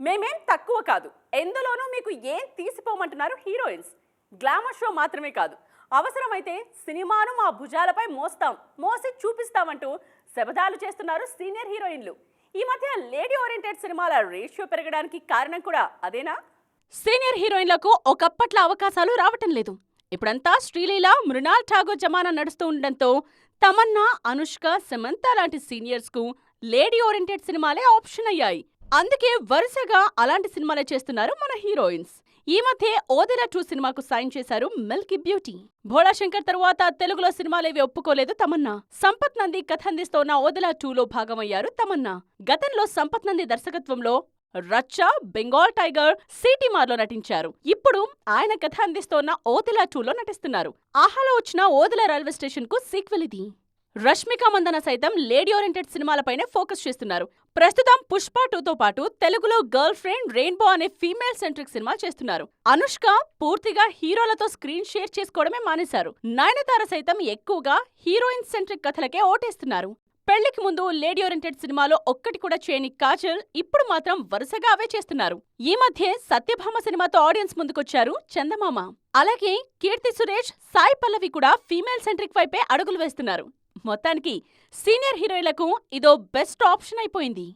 మేమేం తక్కువ కాదు. ఎందులోనూ మీకు ఏం తీసిపోమంటున్నారు హీరోయిన్స్? గ్లామర్ షో మాత్రమే కాదు. అవసరమైతే సినిమాను మా భుజాలపై మోస్తాం మోసి చూపిస్తామంటూ శబదాలు చేస్తున్నారు సీనియర్ హీరోయిన్లు. ఈ మధ్య లేడీ ఓరియంటెడ్ సినిమాల రేషియో పెరగడానికి కారణం కూడా అదేనా? సీనియర్ హీరోయిన్లకు ఒకప్పట్ల అవకాశాలు రావటం లేదు. ఇప్పుడంతా శ్రీలీల మృణాల్ ఠాగూర్ జమానా నడుస్తూ ఉండడంతో తమన్నా అనుష్క సమంత లాంటి సీనియర్స్కు లేడీ ఓరియంటెడ్ సినిమాలే ఆప్షన్ అయ్యాయి. అందుకే వరుసగా అలాంటి సినిమాలే చేస్తున్నారు మన హీరోయిన్స్. ఈ మధ్య ఓదెలా టూ సినిమాకు సైన్ చేశారు మిల్కీ బ్యూటీ. భోళా శంకర్ తరువాత తెలుగులో సినిమాలేవి ఒప్పుకోలేదు తమన్నా. సంపత్ నంది కథ అందిస్తోన్న ఓదెలా టూలో భాగమయ్యారు తమన్నా. గతంలో సంపత్ నంది దర్శకత్వంలో రచ్చ బెంగాల్ టైగర్ సిటీమార్లో నటించారు. ఇప్పుడు ఆయన కథ అందిస్తోన్న ఓదెలా టూలో నటిస్తున్నారు. ఆహాలో వచ్చిన ఓదెల రైల్వే స్టేషన్కు సీక్వెల్ ఇది. రష్మిక మందన సైతం లేడీ ఓరియంటెడ్ సినిమాలపైనే ఫోకస్ చేస్తున్నారు. ప్రస్తుతం పుష్ప టూతో పాటు తెలుగులో గర్ల్ ఫ్రెండ్ రెయిన్బో అనే ఫీమేల్ సెంట్రిక్ సినిమా చేస్తున్నారు. అనుష్క పూర్తిగా హీరోలతో స్క్రీన్ షేర్ చేసుకోవడమే మానేశారు. నయనతార సైతం ఎక్కువగా హీరోయిన్ సెంట్రిక్ కథలకే ఓటేస్తున్నారు. పెళ్ళికి ముందు లేడీ ఓరియంటెడ్ సినిమాలో ఒక్కటి కూడా చేయని కాజల్ ఇప్పుడు మాత్రం వరుసగా అవే చేస్తున్నారు. ఈ మధ్య సత్యభామ సినిమాతో ఆడియన్స్ ముందుకొచ్చారు చందమామ. అలాగే కీర్తి సురేష్ సాయి పల్లవి కూడా ఫీమేల్ సెంట్రిక్ వైపే అడుగులు వేస్తున్నారు. మొత్తానికి సీనియర్ హీరోయిన్లకు ఇదో బెస్ట్ ఆప్షన్ అయిపోయింది.